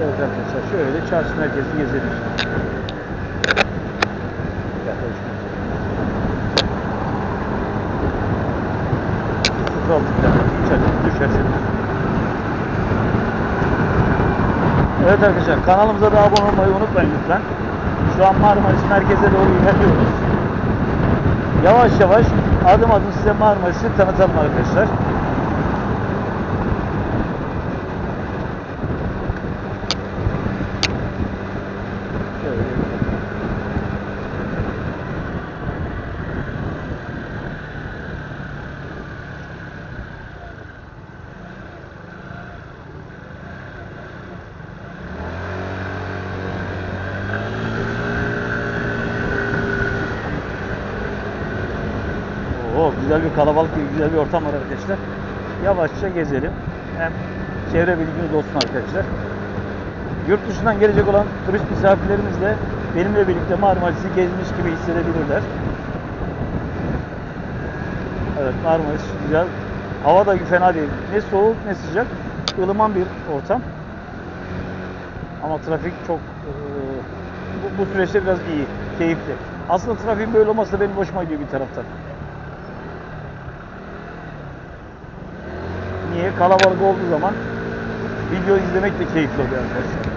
Şöyle çarşı merkezi gezelim. Sıfır içeride düşerseniz. Evet arkadaşlar kanalımıza da abone olmayı unutmayın lütfen. Şu an Marmaris merkeze doğru ilerliyoruz. Yavaş yavaş adım adım size Marmaris'i tanıtalım arkadaşlar. Şöyle. Oo, güzel bir kalabalık, güzel bir ortam var arkadaşlar. Yavaşça gezelim. Hem çevre bilginiz olsun arkadaşlar. Yurt dışından gelecek olan turist misafirlerimiz de benimle birlikte Marmaris'i gezmiş gibi hissedebilirler. Evet Marmaris güzel. Hava da fena değil. Ne soğuk ne sıcak. ılıman bir ortam. Ama trafik çok bu, bu süreçte biraz iyi, keyifli. Aslında trafiğin böyle olması da benim hoşuma gidiyor bir taraftan. Kalabalık olduğu zaman video izlemek de keyifli oluyor arkadaşlar.